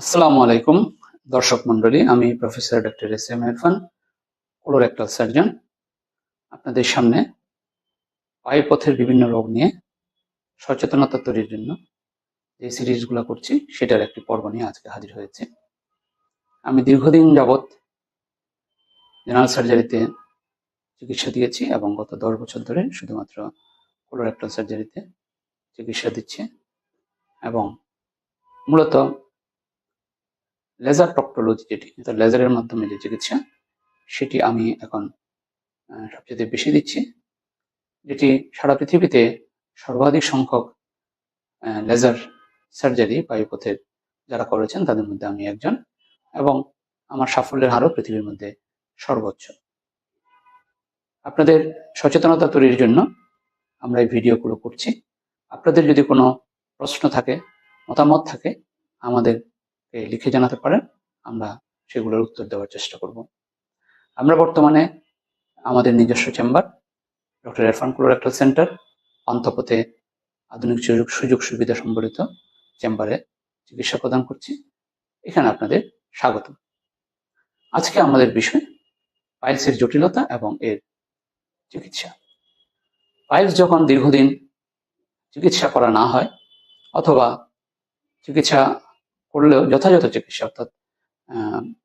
আসসালামু আলাইকুম, দর্শক মন্ডলী আমি professor doctor S M Irfan colorectal surgeon আপনাদের সামনে পায়ের পথের বিভিন্ন রোগ নিয়ে সচেতনতা তৈরির জন্য যে সিরিজগুলো করছি, সেটার একটি পর্ব নিয়ে আজকে হাজির হয়েছে। আমি দীর্ঘদিন যাবৎ জেনারেল সার্জারিতে চিকিৎসা দিয়েছি এবং গত দশ বছর ধরে শুধুমাত্র কোলোরেক্টাল সার্জারিতে চিকিৎসা দিচ্ছি এবং মূলত লেজার প্রক্টোলজি যেটি, অর্থাৎ লেজারের মাধ্যমে যে চিকিৎসা, সেটি আমি এখন সবচেয়ে বেশি দিচ্ছি, যেটি সারা পৃথিবীতে সর্বাধিক সংখ্যক লেজার সার্জারি বায়ুপথের যারা করেছেন, তাদের মধ্যে আমি একজন এবং আমার সাফল্যের হারও পৃথিবীর মধ্যে সর্বোচ্চ। আপনাদের সচেতনতা তৈরির জন্য আমরা এই ভিডিওগুলো করছি। আপনাদের যদি কোনো প্রশ্ন থাকে, মতামত থাকে, আমাদের লিখে জানাতে পারেন, আমরা সেগুলোর উত্তর দেওয়ার চেষ্টা করব। আমরা বর্তমানে আমাদের নিজস্ব chamber, doctor Irfan colorectal centre, অন্তপথে আধুনিক সুযোগ সুযোগ সুবিধা সম্বলিত চেম্বারে চিকিৎসা প্রদান করছি। এখানে আপনাদের স্বাগত আজকে আমাদের বিষয় পাইলসের জটিলতা এবং এর চিকিৎসা। পাইলস যখন দীর্ঘদিন চিকিৎসা করা না হয়, অথবা চিকিৎসা করলেও যথাযথ চিকিৎসা অর্থাৎ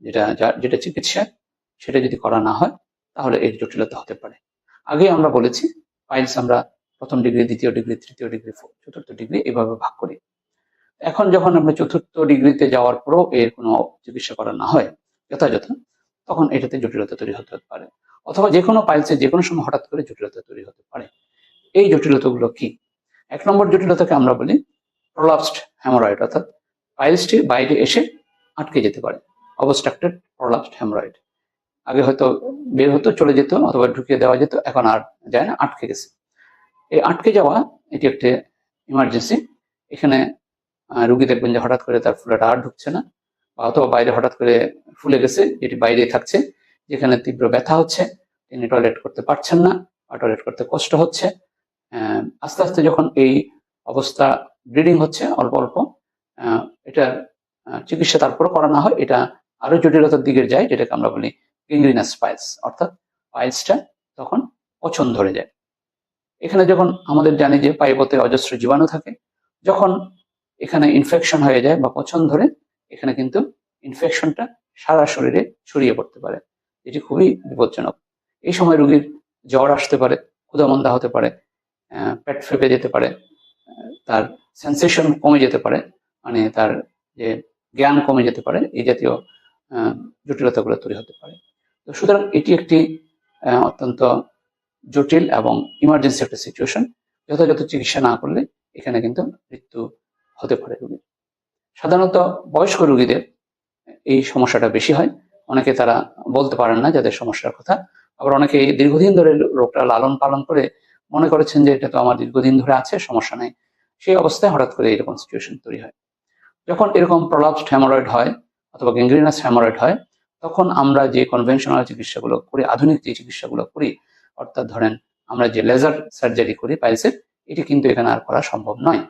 যেটা যেটা চিকিৎসা সেটা যদি করা না হয়, তাহলে এর জটিলতা হতে পারে। আগে আমরা বলেছি পাইলস আমরা প্রথম ডিগ্রি দ্বিতীয় ডিগ্রি তৃতীয় ডিগ্রি চতুর্থ ডিগ্রি এভাবে ভাগ করি। এখন যখন আমরা চতুর্থ ডিগ্রিতে যাওয়ার পরও এর কোনো চিকিৎসা করা না হয়, যথাযথ, তখন এটাতে জটিলতা তৈরি হতে পারে। অথবা যে কোনো পাইলসের যে কোনো সময় হঠাৎ করে জটিলতা তৈরি হতে পারে। এই জটিলতাগুলো কি? এক নম্বর জটিলতাকে আমরা বলি প্রলাপসড হ্যামোরয়েড অর্থাৎ পাইলসটি বাইরে এসে আটকে যেতে পারে। অবস্ট্রাক্টেড প্রলাপসড হ্যামোরয়েড আগে হয়তো বের হতো, চলে যেত, অথবা ঢুকিয়ে দেওয়া যেত, এখন আর যায় না, আটকে গেছে। এই আটকে যাওয়া, এটি একটি ইমার্জেন্সি এখানে রুগী দেখবেন যে হঠাৎ করে তার ফুলাটা আর ঢুকছে না, বা অথবা বাইরে হঠাৎ করে ফুলে গেছে, যেটি বাইরে থাকছে, যেখানে তীব্র ব্যথা হচ্ছে, তিনি টয়লেট করতে পারছেন না, বা টয়লেট করতে কষ্ট হচ্ছে। আস্তে আস্তে যখন এই অবস্থা ব্লিডিং হচ্ছে, অল্প অল্প এটার চিকিৎসা তারপর করা না হয়, এটা আরও জটিলতার দিকে যায়, যেটাকে আমরা বলি গেংগ্রিনাস পাইলস অর্থাৎ পাইলসটা তখন পছন ধরে যায়। এখানে যখন আমাদের জানি যে পাইপতে অজস্র জীবাণু থাকে, যখন এখানে ইনফেকশন হয়ে যায় বা পছন ধরে, এখানে কিন্তু ইনফেকশনটা সারা শরীরে ছড়িয়ে পড়তে পারে এটি খুবই বিপজ্জনক। এই সময় রোগীর জ্বর আসতে পারে, ক্ষুধামন্দা হতে পারে পেট ফেপে যেতে পারে তার সেন্সেশন কমে যেতে পারে মানে তার যে জ্ঞান কমে যেতে পারে, এই জাতীয় জটিলতাগুলো তৈরি হতে পারে। তো সুতরাং এটি একটি অত্যন্ত জটিল এবং ইমার্জেন্সি একটা সিচুয়েশন যথাযথ চিকিৎসা না করলে এখানে কিন্তু মৃত্যু হতে পারে রোগীর। সাধারণত বয়স্ক রোগীদের এই সমস্যাটা বেশি হয়। অনেকে তারা বলতে পারেন না যাদের সমস্যার কথা। আবার অনেকে দীর্ঘদিন ধরে রোগটা লালন পালন করে মনে করেছেন যে এটা তো আমার দীর্ঘদিন ধরে আছে, সমস্যা নেই। সেই অবস্থায় হঠাৎ করে এরকম সিচুয়েশন তৈরি হয়। যখন এরকম হ্যামোরয়েড হয় অথবা গ্যাংগ্রিনাস হ্যামোরয়েড হয়, তখন আমরা যে কনভেনশনাল চিকিৎসাগুলো করি, আধুনিক যে চিকিৎসাগুলো করি, অর্থাৎ ধরেন আমরা যে লেজার সার্জারি করি পাইলসের এটি কিন্তু এখানে আর করা সম্ভব নয়।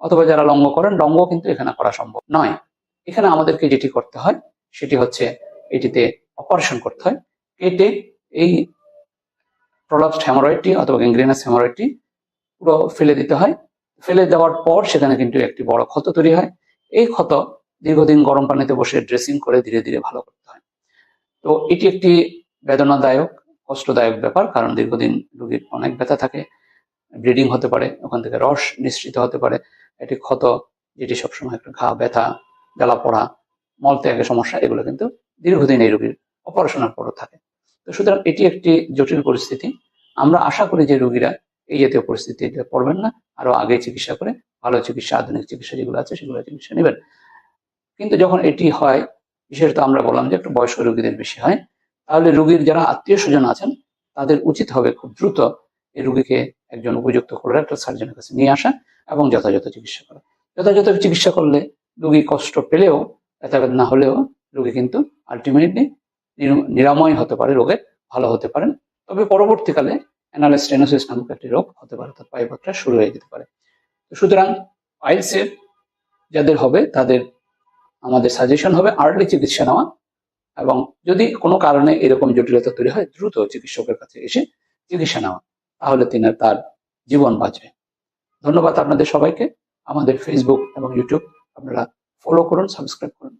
অথবা যারা লঙ্গ করেন লঙ্গ কিন্তু এখানে করা সম্ভব নয়। এখানে আমাদেরকে যেটি করতে হয়, সেটি হচ্ছে এটিতে অপারেশন করতে হয়। কেটে এই প্রলাপসড হ্যামোরয়েডটি অথবা গ্যাংগ্রিনাস হ্যামোরয়েডটি পুরো ফেলে দিতে হয়। ফেলে দেওয়ার পর সেখানে কিন্তু একটি বড় ক্ষত তৈরি হয়। এই ক্ষত দীর্ঘদিন গরম পানিতে বসে ড্রেসিং করে ধীরে ধীরে ভালো করতে হয়। তো এটি একটি বেদনাদায়ক, কষ্টদায়ক ব্যাপার কারণ দীর্ঘদিন রোগীর অনেক ব্যথা থাকে, ব্লিডিং হতে পারে, ওখান থেকে রস নিঃসৃত হতে পারে, এটি ক্ষত যেটি সবসময় একটা ঘা, ব্যথা, জ্বালা পড়া মলত্যাগের সমস্যা, এগুলো কিন্তু দীর্ঘদিন এই রোগীর অপারেশনের পরও থাকে। তো সুতরাং এটি একটি জটিল পরিস্থিতি। আমরা আশা করি যে রোগীরা এই জাতীয় পরিস্থিতিতে পড়বেন না। আরও আগে চিকিৎসা করে ভালো চিকিৎসা, আধুনিক চিকিৎসা যেগুলো আছে সেগুলো চিকিৎসা নেবেন। কিন্তু যখন এটি হয়, বিশেষত আমরা বললাম যে একটু বয়স্ক রোগীদের বেশি হয়, তাহলে রোগীর যারা আত্মীয় স্বজন আছেন, তাদের উচিত হবে খুব দ্রুত এই রোগীকে একজন উপযুক্ত কোলোরেক্টাল সার্জনের কাছে নিয়ে আসা এবং যথাযথ চিকিৎসা করা। যথাযথ চিকিৎসা করলে রোগী কষ্ট পেলেও, ব্যথা না হলেও রোগী কিন্তু আলটিমেটলি নিরাময় হতে পারে, রোগের ভালো হতে পারেন। তবে পরবর্তীকালে অ্যানাল স্টেনোসিস নামক একটি রোগ হতে পারে, অর্থাৎ পাইপত্রা শুরু হয়ে যেতে পারে। সুতরাং পাইলসের যাদের হবে, তাদের আমাদের সাজেশন হবে আর্লি চিকিৎসা নেওয়া এবং যদি কোনো কারণে এরকম জটিলতা তৈরি হয়, দ্রুত চিকিৎসকের কাছে এসে চিকিৎসা নেওয়া, তাহলে তিনি তার জীবন বাঁচবে। ধন্যবাদ আপনাদের সবাইকে। আমাদের ফেসবুক এবং ইউটিউব আপনারা ফলো করুন সাবস্ক্রাইব করুন।